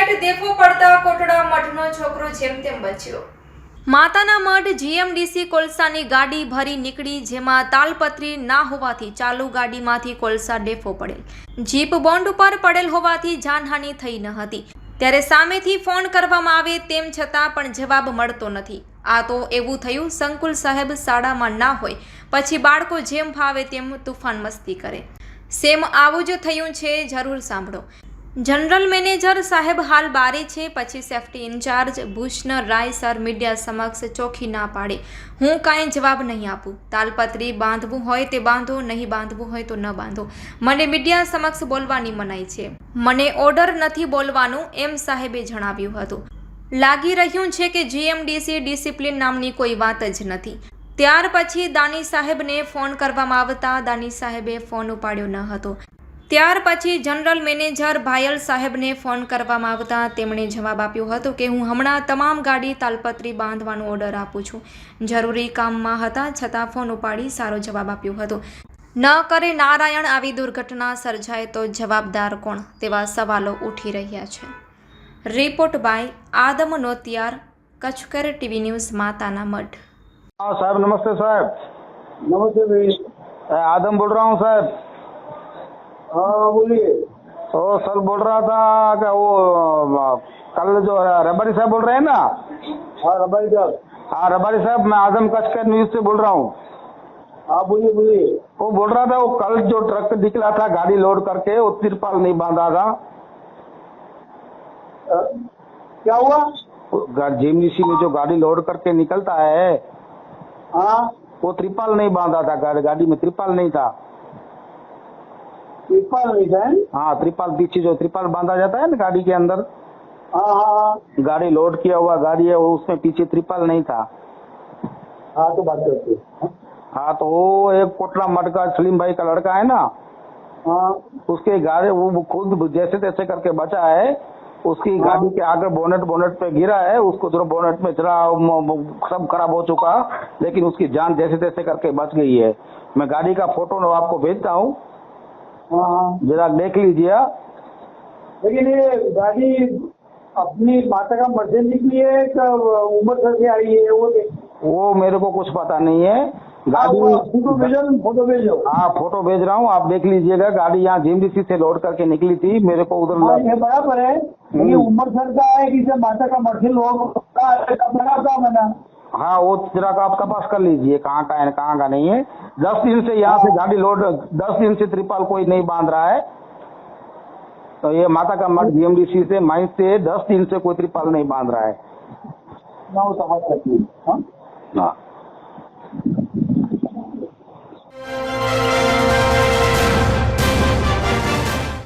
Night દેખો પડતા કોટડા મઠનો છોકરો જેમ તેમ બચ્યો. માતાના મઠ જીએમડીસી કોલસાની ગાડી ભરી નીકળી, જેમાં તાલપત્રી ના હોવાથી ચાલુ ગાડીમાંથી કોલસા ડેફો પડેલ. જીપ બોન્ડ ઉપર પડેલ હોવાથી જાનહાનિ થઈ ન હતી. ત્યારે સામેથી ફોન કરવામાં આવે તેમ છતાં પણ જવાબ મળતો નથી. આ તો એવું થયું, સંકુલ સાહેબ શાળામાં ના હોય, પછી બાળકો જેમ ફાવે તેમ તુફાન મસ્તી કરે. સેમ આવું જ થયું છે, જરૂર સાંભળો. જનરલ મેનેજર સાહેબ હાલ બારે છે, પછી safety incharge Bhushan Rai sir media સમક્ષ ચોખી ના પાડે. હું કાંઈ જવાબ નહીં આપું. તાલપત્રી બાંધવું હોય તે બાંધો, નહીં બાંધવું હોય તો ન બાંધો. મને મીડિયા સમક્ષ બોલવાની મનાઈ છે. મને ઓર્ડર નથી બોલવાનું એમ સાહેબે જણાવ્યું હતું. લાગી રહ્યું છે કે જીએમડીસી ડિસિપ્લિન નામની કોઈ વાત જ નથી. ત્યાર પછી દાની સાહેબને ફોન કરવામાં આવતા દાની સાહેબે ફોન ઉપાડ્યો ન હતો. ત્યાર પછી જનરલ મેનેજર ભાયલ સાહેબને ફોન કરવામાં આવતા તેમણે જવાબ આપ્યો હતો કે હું હમણાં તમામ ગાડી તાલપત્રી બાંધવાનો ઓર્ડર આપું છું. જરૂરી કામમાં હતા છતાં ફોન ઉપાડી સારો જવાબ આપ્યો હતો. ન કરે નારાયણ આવી દુર્ઘટના સર્જાય તો જવાબદાર કોણ? તેવા સવાલો ઉઠી રહ્યા છે. રિપોર્ટ બાય આદમ નોતિયાર કચ્છકર ટીવી ન્યૂઝ માતાના મઢ. સાહેબ નમસ્તે સાહેબ. નમસ્તે આદમ બોલ રહા હું સાહેબ. हूँ बोलिए। तो सर बोल रहा था कि वो कल जो रबारी साहब बोल रहे हैं ना? हाँ रबाई साहब। हाँ रबारी साहब मैं आज़म कच्छ के न्यूज़ से बोल रहा हूँ। हाँ बोलिए बोलिए। वो बोल रहा था वो कल जो ट्रक निकला था गाड़ी लोड करके वो तिरपाल नहीं बांधा था। अ, क्या हुआ? जेमडीसी में जो गाड़ी लोड करके निकलता है हाँ। वो त्रिपाल नहीं बांधा था गाड़ी में त्रिपाल नहीं था। नहीं हाँ त्रिपाल पीछे जो त्रिपाल बांधा जाता है ना गाड़ी के अंदर। हाँ हाँ हाँ। गाड़ी लोड किया हुआ गाड़ी है वो उसमें पीछे त्रिपाल नहीं था। हाँ तो बात करते हाँ। तो वो एक कोटला मठ का सलीम भाई का लड़का है ना हाँ। उसके गाड़ी वो खुद जैसे तैसे करके बचा है उसकी हाँ। गाड़ी के आगे बोनेट बोनेट पे गिरा है उसको जो बोनेट में चला सब खराब हो चुका लेकिन उसकी जान जैसे तैसे करके बच गई है। मैं गाड़ी का फ़ोटो आपको भेजता हाँ। जरा देख लीजिए। लेकिन ये गाड़ी अपनी माता का मर्ज़ी निकली है उम्र करके आई है वो वो मेरे को कुछ पता नहीं है। हाँ, वो फ़ोटो गाड़ी भेजो फ़ोटो भेजो। हाँ फ़ोटो भेज रहा हूँ आप देख लीजिएगा। गाड़ी यहाँ जीएमडीसी से लोड करके निकली थी मेरे को उधर हाँ ये बराबर है। लेकिन उम्र सर का है कि माता का मर्ज़ी लोग बना हाँ वो जरा आप तपास कर लीजिए कहाँ का है कहाँ का नहीं है। दस दिन से यहाँ से गाड़ी लोड दस दिन से त्रिपाल कोई नहीं बाँध रहा है। तो ये माता का मठ बीएमडीसी से माइंस से दस दिन से कोई त्रिपाल नहीं बाँध रहा है। ना वो तो करती है हाँ? हाँ।